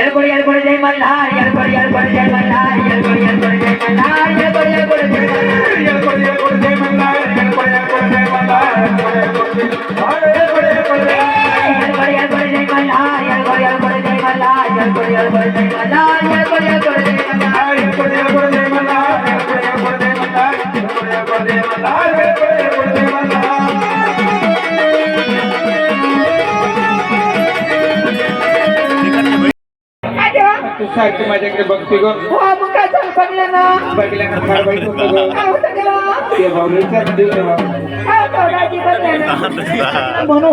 எல்பொடி எல்பொடி Jai Mannar எல்பொடி எல்பொடி Jai Mannar எல்பொடி எல்பொடி Jai Mannar எல்பொடி எல்பொடி Jai Mannar எல்பொடி எல்பொடி Jai Mannar எல்பொடி எல்பொடி Jai Mannar எல்பொடி எல்பொடி Jai Mannar Saya cuma jadi bakti kok. Wah, bukan sang pangeran. Bagi lengan parah itu. Kalau tak kalah. Dia bawa rencana dia. Kalau tak lagi pangeran. Mana?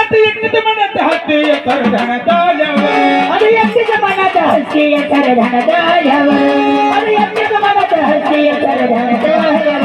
ಅತಿ ಎತ್ತಿಗೆ ಮನದ ಹತ್ತಿಯ ಕರಧನ ದಾಯವ ಅದು ಎತ್ತಿಗೆ ಮನದ ಹತ್ತಿಯ ಕರಧನ ದಾಯವ ಅದು ಎತ್ತಿಗೆ ಮನದ ಹತ್ತಿಯ ಕರಧನ ದಾಯವ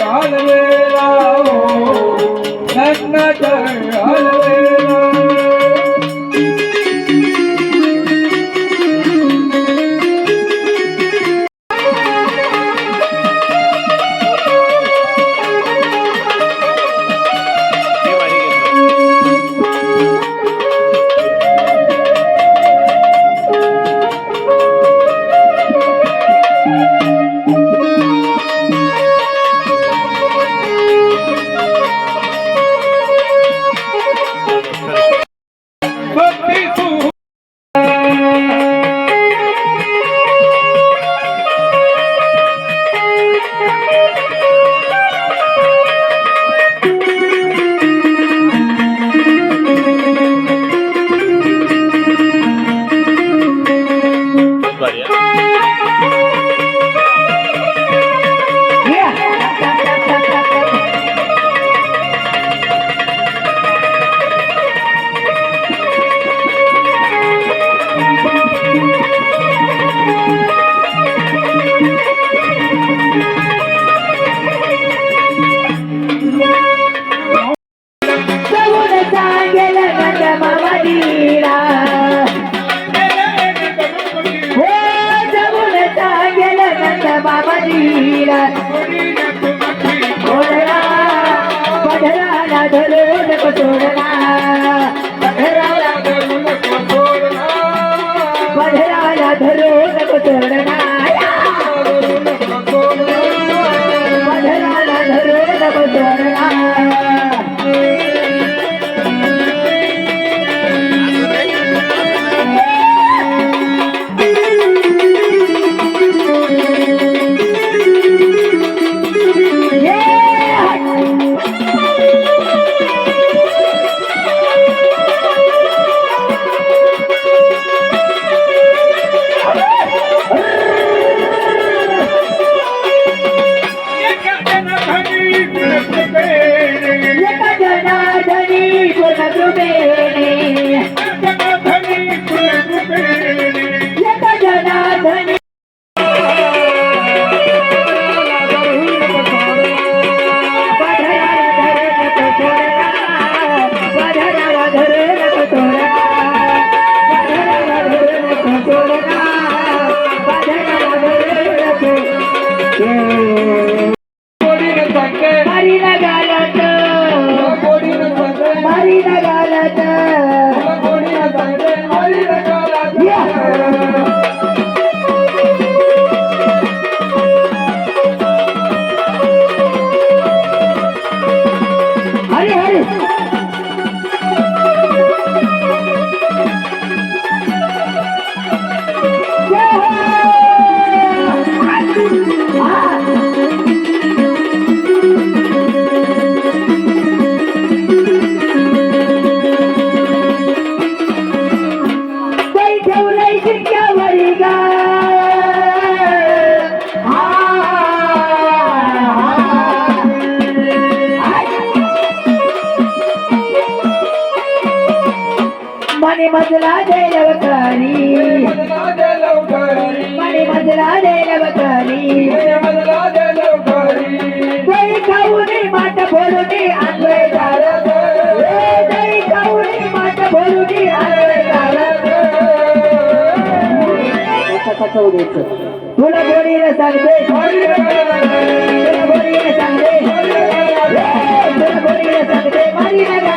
நாளே बढराया धरो नको तोडणार मारी मजला देवकारी मनी मजला देवकारी दही खाऊनी माट दही माट तुला सांगते. सांगते. सांगते. मारी ना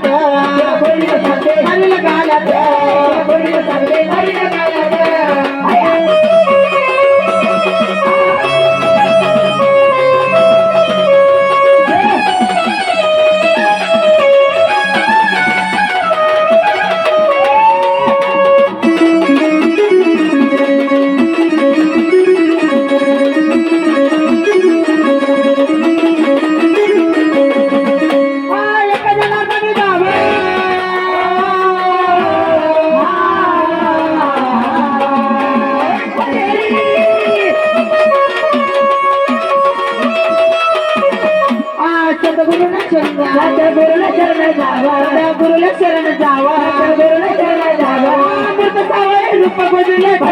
गुरुला शरण जावा गुरुला शरण जावा गुरुला शरण जावा अमृत रूप अमृत रूप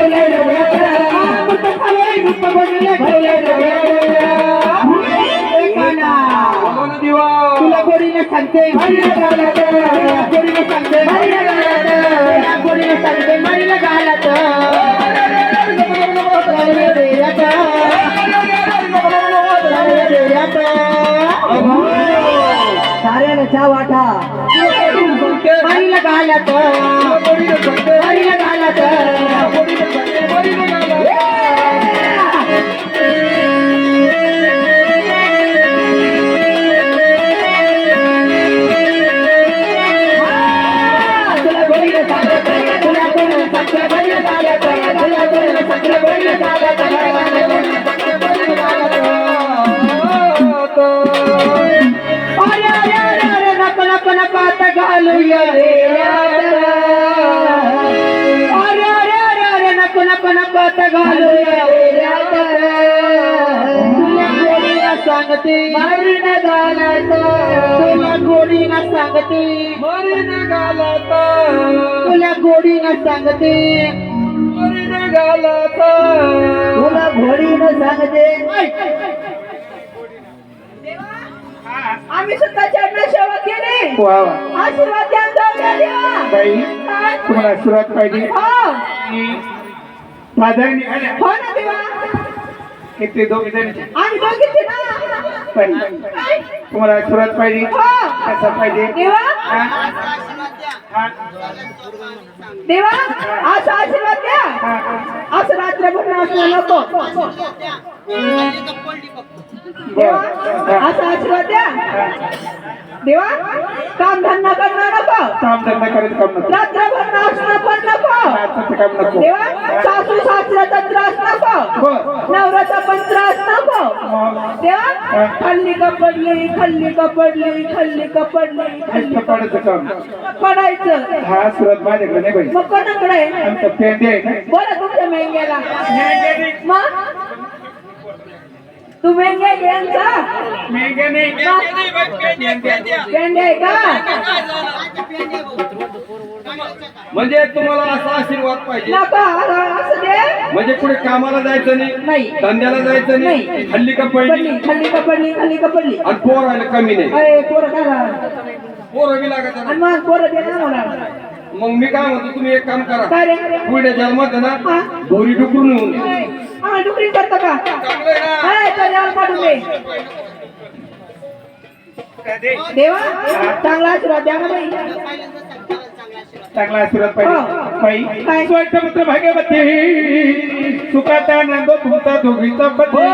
तुला गोडीने सांगते गोडीने सांगते गोडीने सांगते சரண சாவாட்டா மறில காலத்த மறில காலத்த மறில காலத்த घालूया रे अरे अरे अरे अरे नको नको सुरुवात घालूया तुला गोडीला सांगते? मरण घालत. तुला गोडीला सांगते? मरण घालत. तुला गोडीला सांगते? मरण घालत. तुला घोडीनं सांगते? आम्ही सुद्धा चरण सेवा केली वा वा आशीर्वाद द्या जाऊया देवा बाई तुम्हाला सुरुवात पाहिजे. हो. माझा निघाल्या हो ना देवा. किती दोघे जण. आम्ही दोघीचे ना. पण तुम्हाला सुरुवात पाहिजे. हो. कसं पाहिजे. देवा. हा? देवा असा आशीर्वाद द्या? असं रात्रभर असलं नको देवा. असा आशीर्वाद द्या. देवा काम धंदा करणं नको काम धंदा करत काम नको रात्रभर नाचणं पण नको नाचाचं काम नको देवा सासू सासऱ्याचा त्रास नको नवऱ्याचा पण त्रास देवा खाल्ली का पडली खाल्ली का पडली खाल्ली का पडली खाल्ली पडायचं काम. पडायचं. हा सुरुवात माझ्याकडे नाही पाहिजे मग कोणाकडे आहे? आमचं पेंडे बोला तुमच्या मेंग्याला मग? तू मेंग्या यांचा मेंढ्या नाही का म्हणजे तुम्हाला असा आशीर्वाद पाहिजे नका असं दे म्हणजे कुठे कामाला जायचं नाही नाही धंद्याला जायचं नाही नाही. हल्ली का पडली पडली खाल्ली का पडली खाल्ली का पडली आणि पोर आलं कमी नाही अरे पोरं काय झालं? पोरं बी लागत आणि मग पोरं दे ना मला मग मी काय म्हणतो तुम्ही एक काम करा काय रे पुढे जन्मात आहे ना हा? भोरी डुकरून येऊन द्या. आम्हाला डुकरी करता का चांगलं आहे ना? हाय, तर याला पाठवून दे देवा चांगला आशीर्वाद द्या ना बाई चांगला आशीर्वाद हो. पाहिजे बाई काय? स्वयंत्र भाग्यवती सुखाचा नंदो तुमचा दोघीचा पती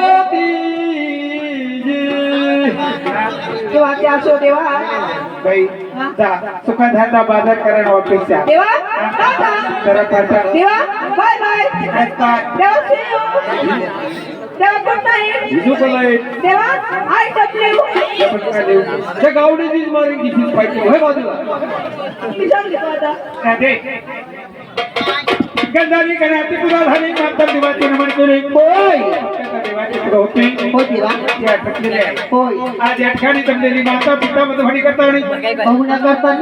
देवा ते असो देवा बाई जा. सुखाचा बाजार करा ऑफिसच्या देवा बाय बाय. त्या गावडीचीच मारी किती पाहिजे होय बाजूला. गंधारी गणाती तुला झाली. मातर देवाची नमन केले. होय. देवाची पुढं होती. हो देवा. ती अटकलेली आहे होय. आज या ठिकाणी जमलेली माता पिता मधुभाणी करता आणि बघण्या करताना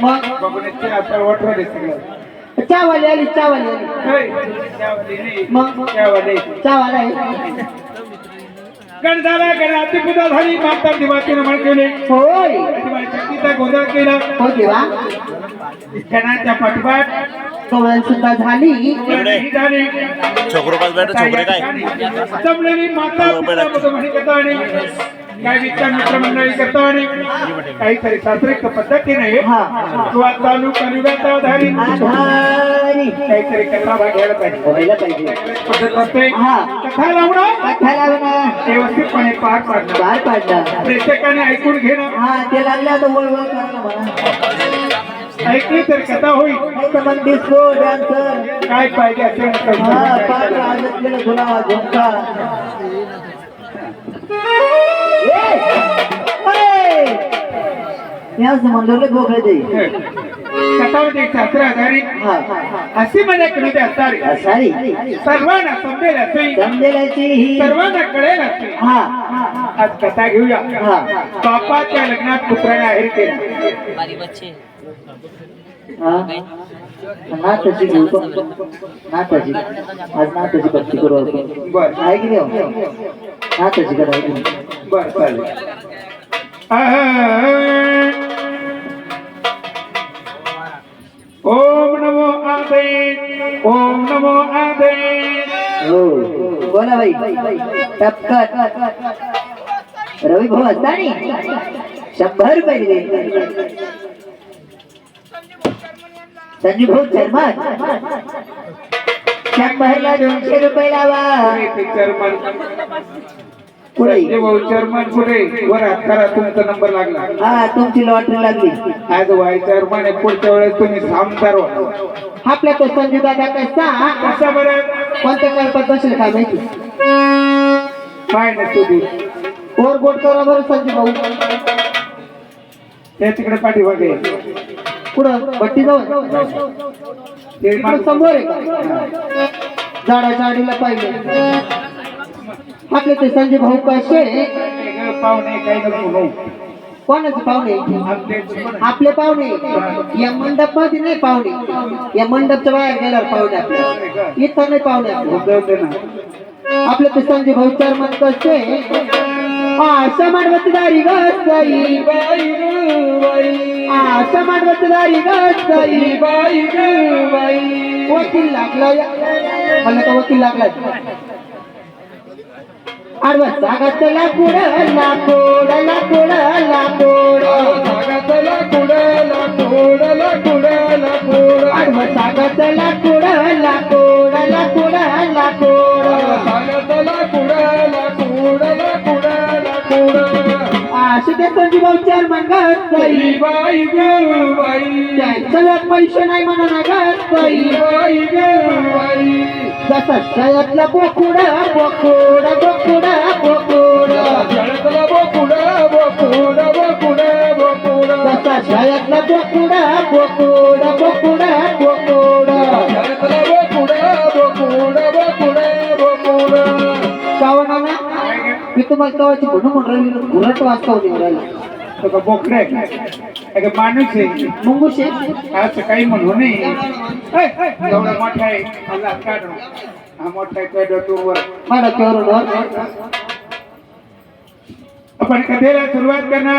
मग? बघण्याची आता वटवले सगळं चावाली आली चावाली आली. मग? चावाला. आहे गणाती पुता झाली. माता देवाची नमन केले. होय. शक्तीचा गोंधळ केला. हो देवा. गणाच्या पाठीपाठ सुद्धा झाली. ही झाली. छोकरो पास बैठो छोकरे काय? जमलेली माता पिता आणि काही विचार मित्रमंडळी करता आणि काहीतरी शास्त्रीय पद्धतीने हा. किंवा चालू आधारी काहीतरी कथा घ्यायला पाहिजे. पद्धत असते हा. कथा लावणं कथा लावणं व्यवस्थितपणे पार पाडणं बाहेर पाडणं प्रेक्षकाने ऐकून घेणं हा ते लागलं तर करणं म्हणा ऐकली तर कथा होईल. मग डिस्को डान्सर काय पाहिजे असेल पार गेलं गुलावा झुमका ए! ए! मी असं म्हणलो लय बोकळे ते कथामध्ये शास्त्र आधारित हा अशी माझ्याकडे असणारी. सारी सर्वांना समजेल असे समजेलाची ही सर्वांना कळेल असे हा. आज कथा घेऊया. हा. बापाच्या लग्नात पुत्राने आहेर केला. हा. नाथाची घेऊ नाथाची आज नाथाची भक्ती करू आपण. बर. आहे की नाही हो? नाथाची करा आहे की नाही? बर चालेल. ओम नमो आदे. ओम नमो आदे. हो. बोला बाई. टपकट रवी भाऊ असतानी. शंभर रुपये दिले. संजू भाऊ चर्मन शंभरला दोनशे रुपये लावा. चेअरमन. पुढे. भाऊ चेअरमन करा तुमचा नंबर लागला. हा तुमची लॉटरी लागली. आज वाय चेअरमन आहे पुढच्या वेळेस तुम्ही व्हा. आपल्या तो संजू दादा कसा कसा बरं? कोणत्या कल्पत बसेल का माहिती? काय ना तुझी वर गोट करा बरं संजू भाऊ. त्या तिकडे पाठीमागे. पुढं पट्टी जाऊन समोर आहे झाडाच्या आडीला पाहिजे आपले ते संजय भाऊ कसे? पाहुणे काही नको भाऊ कोणाचे पाहुणे? आपले पाहुणे. या मंडपमध्ये नाही पाहुणे. या मंडपच्या बाहेर गेल्यावर पाहुणे आपले. इथं नाही पाहुणे आपले. आपले ते संजय भाऊ चर्मन कसे? आशा मांडवतदारी गई बाई बाई. आशा मांडवतदारी गई बाई बाई. वकील लागला या. मला का वकील लागला? आडवा जागात लाकूड लाकूड लाकूड लाकूड सागातला कुडाला कुडाला कुडाला कुडा आडवा जागात लाकूड लाकूड लाकूड असे ते संजू भाऊ चेअरमन गई बाई. ग बाई पैसे नाही म्हणा ना गई बाई ग बाई. जसा बोकुड बोकुड बोकुड बोकुड. बोकुडा बोकुडा बोकुडा बोकुडा. जसा बोकुड बोकुड बोकुड. मी तुम्हाला कवाची म्हणून म्हणून घुरट वाजता होती राहिला तो बोकडे आहे माणूस आहे? मुंगुशे असं काही म्हणू नये. एवढा मोठा आहे. काढ. हा मोठा आहे माझा चोरून आपण कथेला सुरुवात करणार.